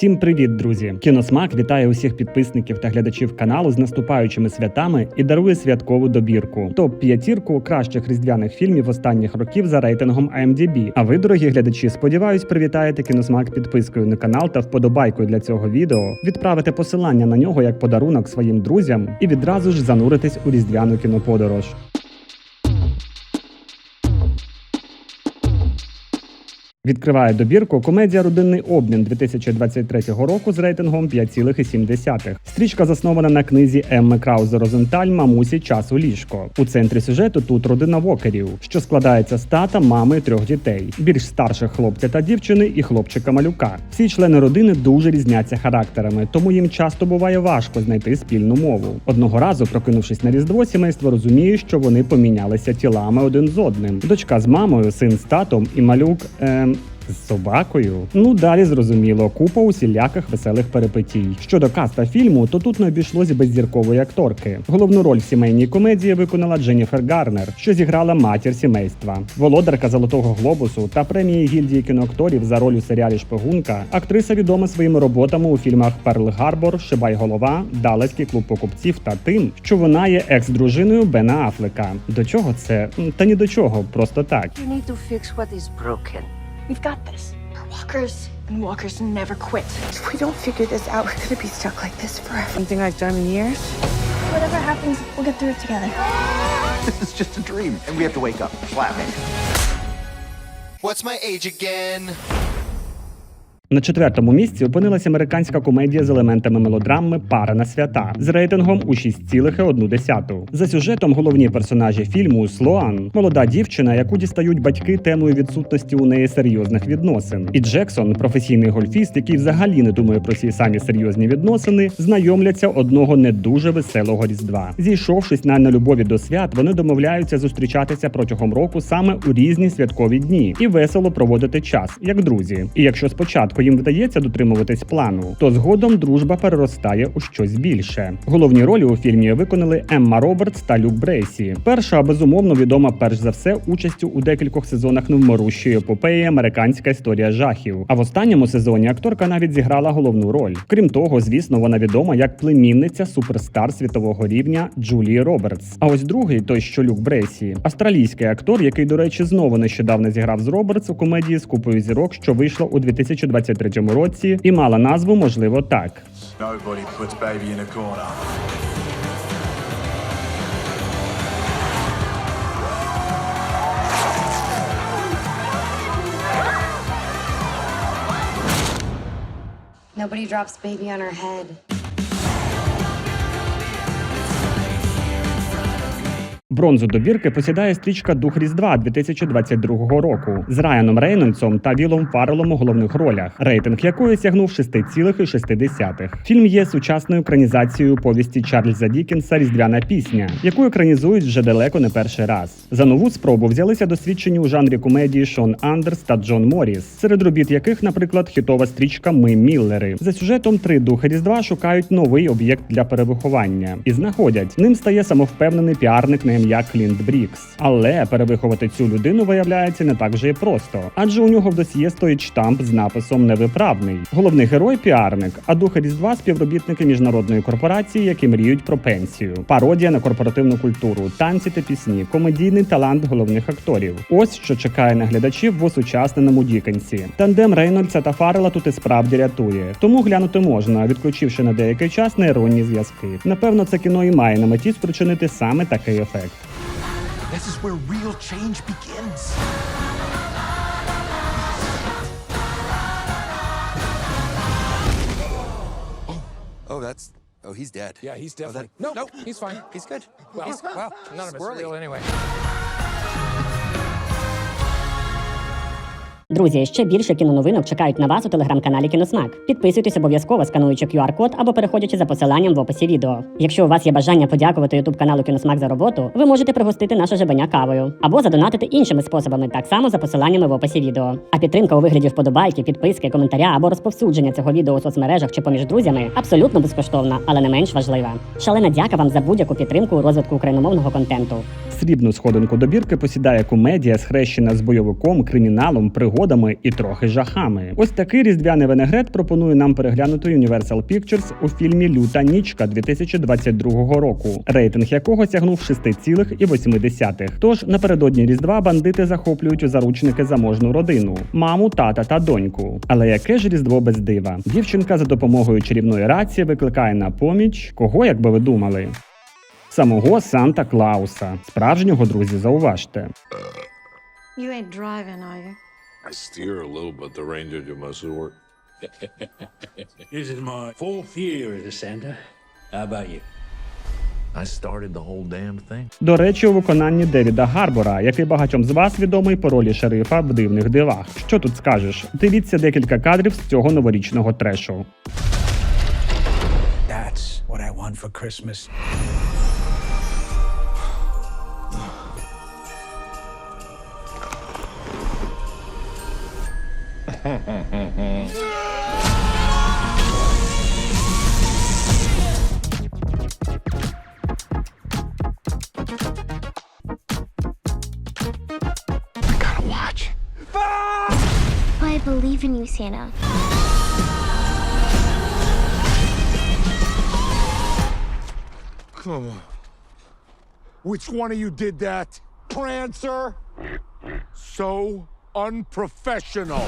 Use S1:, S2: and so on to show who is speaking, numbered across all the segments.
S1: Всім привіт, друзі! Кіносмак вітає усіх підписників та глядачів каналу з наступаючими святами і дарує святкову добірку. Топ п'ятірку кращих різдвяних фільмів останніх років за рейтингом IMDb. А ви, дорогі глядачі, сподіваюсь, привітаєте кіносмак підпискою на канал та вподобайкою для цього відео. Відправите посилання на нього як подарунок своїм друзям і відразу ж зануритесь у різдвяну кіноподорож. Відкриває добірку комедія Родинний обмін 2023 року з рейтингом 5,7. Стрічка заснована на книзі Емми Краузе Розенталь Мамусі час у ліжко. У центрі сюжету тут родина Вокерів, що складається з тата, мами трьох дітей, більш старших хлопця та дівчини і хлопчика малюка. Всі члени родини дуже різняться характерами, тому їм часто буває важко знайти спільну мову. Одного разу, прокинувшись на різдво, сімейство розуміє, що вони помінялися тілами один з одним. Дочка з мамою, син з татом і малюк. З собакою. Ну далі зрозуміло, купа усіляких веселих перипетій. Щодо каста фільму, то тут не обійшлося без зіркової акторки. Головну роль в сімейній комедії виконала Дженніфер Гарнер, що зіграла матір сімейства, володарка Золотого глобусу та премії гільдії кіноакторів за роль у серіалі Шпигунка. Актриса відома своїми роботами у фільмах Перл Гарбор, Шибай голова, Далецький клуб покупців та тим, що вона є екс-дружиною Бена Афлека. До чого це? Та ні до чого, просто так.
S2: You need to fix what is broken.
S3: We've got this. We're walkers, and walkers never quit. If we don't figure this out, we're gonna be stuck like this forever.
S2: Something I've done in years.
S3: Whatever happens, we'll get through it together.
S4: This is just a dream, and we have to wake up. Slap me.
S5: What's my age again?
S1: На четвертому місці опинилася американська комедія з елементами мелодрами Пара на свята з рейтингом у 6,1. За сюжетом головні персонажі фільму Слоан, молода дівчина, яку дістають батьки темою відсутності у неї серйозних відносин. І Джексон, професійний гольфіст, який взагалі не думає про ці самі серйозні відносини, знайомляться одного не дуже веселого різдва. Зійшовшись на нелюбові до свят, вони домовляються зустрічатися протягом року саме у різні святкові дні і весело проводити час, як друзі. І якщо спочатку їм вдається дотримуватись плану, то згодом дружба переростає у щось більше. Головні ролі у фільмі виконали Емма Робертс та Люк Брейсі. Перша безумовно відома перш за все участю у декількох сезонах невмирущої епопеї Американська історія жахів. А в останньому сезоні акторка навіть зіграла головну роль. Крім того, звісно, вона відома як племінниця суперстар світового рівня Джулії Робертс. А ось другий, той що Люк Брейсі, австралійський актор, який, до речі, знову нещодавно зіграв з Робертс у комедії з купою зірок, що вийшла у 2023 році, і мала назву можливо так.
S5: Nobody
S6: drops baby on her head.
S1: Бронзу добірки посідає стрічка Дух Різдва 2022 року з Райаном Рейнольдсом та Вілом Фаррелом у головних ролях, рейтинг якої сягнув 6,6. Фільм є сучасною екранізацією повісті Чарльза Дікінса Різдвяна пісня, яку екранізують вже далеко не перший раз. За нову спробу взялися досвідчені у жанрі комедії Шон Андерс та Джон Морріс, серед робіт яких, наприклад, хітова стрічка Ми Міллери. За сюжетом три духи Різдва шукають новий об'єкт для перевиховання і знаходять. Ним стає самовпевнений піарник на ім'я Клінт Брікс. Але перевиховати цю людину виявляється не так вже і просто, адже у нього в досьє стоїть штамп з написом Невиправний. Головний герой піарник, а духи Різдва співробітники міжнародної корпорації, які мріють про пенсію. Пародія на корпоративну культуру, танці та пісні, комедійний талант головних акторів. Ось що чекає на глядачів в осучасненому Дікенсі. Тандем Рейнольдса та Фаррела тут і справді рятує. Тому глянути можна, відключивши на деякий час нейронні зв'язки. Напевно, це кіно і має на меті спричинити саме такий ефект.
S4: This is where real change begins.
S5: Oh, oh that's. Oh, he's dead.
S7: Yeah, he's
S5: Oh, that-
S7: no, no, he's fine.
S5: He's good.
S7: Well,
S5: he's,
S7: well, none of us are real anyway.
S8: Друзі, ще більше кіноновинок чекають на вас у телеграм-каналі Кіносмак. Підписуйтесь обов'язково, скануючи QR-код або переходячи за посиланням в описі відео. Якщо у вас є бажання подякувати ютуб каналу Кіносмак за роботу, ви можете пригостити наше жебеня кавою або задонатити іншими способами, так само за посиланнями в описі відео. А підтримка у вигляді вподобайки, підписки, коментаря або розповсюдження цього відео у соцмережах чи поміж друзями абсолютно безкоштовна, але не менш важлива. Шалена дяка вам за будь-яку підтримку у розвитку україномовного контенту.
S1: Срібну сходинку добірки посідає комедія, схрещена з бойовиком, криміналом, пригодами і трохи жахами. Ось такий різдвяний винегрет пропонує нам переглянути Universal Pictures у фільмі Люта нічка 2022 року, рейтинг якого сягнув 6,8. Тож напередодні Різдва бандити захоплюють у заручники заможну родину, маму, тата та доньку. Але яке ж різдво без дива? Дівчинка за допомогою чарівної рації викликає на поміч кого, як би ви думали? Самого Санта Клауса, справжнього друзі, зауважте.
S2: You ain't driving, are you?
S6: I steer a little, but the reindeer do most of the work.
S7: This is my fourth year as a Santa. How about you?
S9: I started the whole damn thing.
S1: До речі, у виконанні Девіда Гарбора, який багатьом з вас відомий по ролі шерифа в дивних дивах. Що тут скажеш? Дивіться декілька кадрів з цього новорічного трешу.
S7: That's what I want for Christmas.
S4: I gotta watch.
S10: I believe in you, Santa.
S6: Come on. Which one of you did that? Prancer? So unprofessional.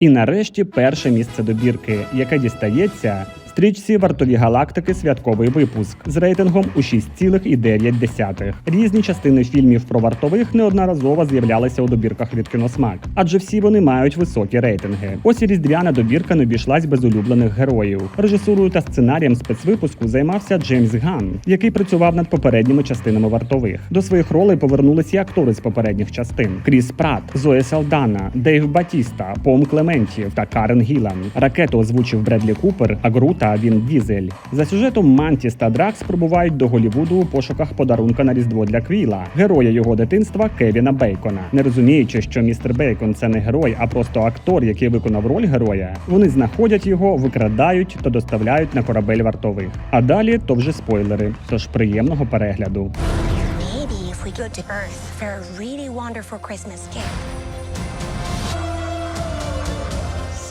S1: І нарешті перше місце добірки, яке дістається стрічці вартові галактики святковий випуск з рейтингом у 6,9. Різні частини фільмів про вартових неодноразово з'являлися у добірках від кіносмак, адже всі вони мають високі рейтинги. Ось і різдвяна добірка не обійшлась без улюблених героїв. Режисурою та сценарієм спецвипуску займався Джеймс Ган, який працював над попередніми частинами вартових. До своїх ролей повернулися і актори з попередніх частин: Кріс Пратт, Зоя Салдана, Дейв Батіста, Пом Клементів та Карен Гілан. Ракету озвучив Бредлі Купер, а Грута Він Дізель. За сюжетом Мантіс та Дракс прибувають до Голівуду у пошуках подарунка на різдво для Квіла, героя його дитинства Кевіна Бейкона. Не розуміючи, що містер Бейкон це не герой, а просто актор, який виконав роль героя, вони знаходять його, викрадають та доставляють на корабель вартових. А далі то вже спойлери. Тож приємного перегляду.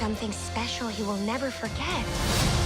S10: Something special he will never forget.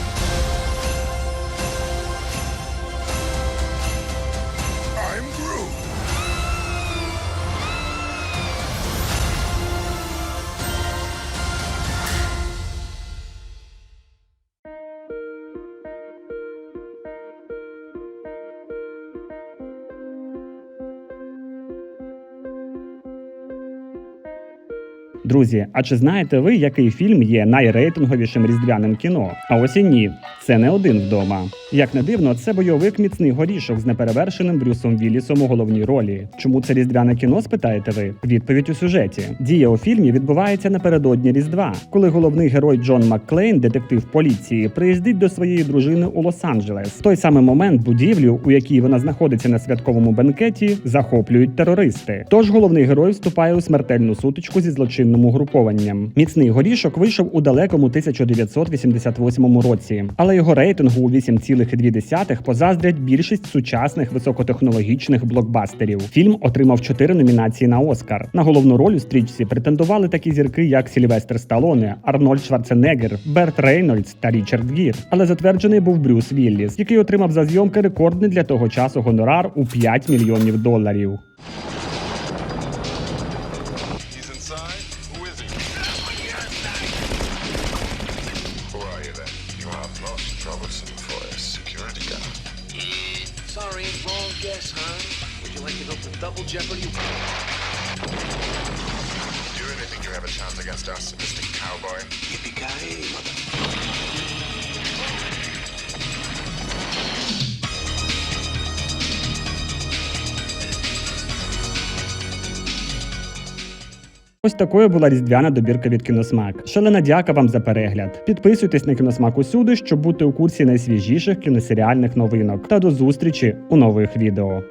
S1: Друзі, а чи знаєте ви, який фільм є найрейтинговішим різдвяним кіно? А ось і ні, це не один вдома. Як не дивно, це бойовик міцний горішок з неперевершеним Брюсом Віллісом у головній ролі. Чому це різдвяне кіно? Спитаєте ви? Відповідь у сюжеті. Дія у фільмі відбувається напередодні Різдва, коли головний герой Джон Макклейн, детектив поліції, приїздить до своєї дружини у Лос-Анджелес. Той самий момент будівлю, у якій вона знаходиться на святковому бенкеті, захоплюють терористи. Тож головний герой вступає у смертельну сутичку зі злочинним угрупованням. Міцний горішок вийшов у далекому 1988 році, але його рейтингу у 8,2 позаздрять більшість сучасних високотехнологічних блокбастерів. Фільм отримав чотири номінації на Оскар. На головну роль у стрічці претендували такі зірки, як Сільвестр Сталоне, Арнольд Шварценеггер, Берт Рейнольдс та Річард Гір. Але затверджений був Брюс Вілліс, який отримав за зйомки рекордний для того часу гонорар у 5 мільйонів доларів.
S6: Against us, Mr. Cowboy?
S7: Yippee-ki-yay, mother.
S1: Ось такою була різдвяна добірка від кіносмак. Шалена дяка вам за перегляд. Підписуйтесь на кіносмак усюди, щоб бути у курсі найсвіжіших кіносеріальних новинок. Та до зустрічі у нових відео.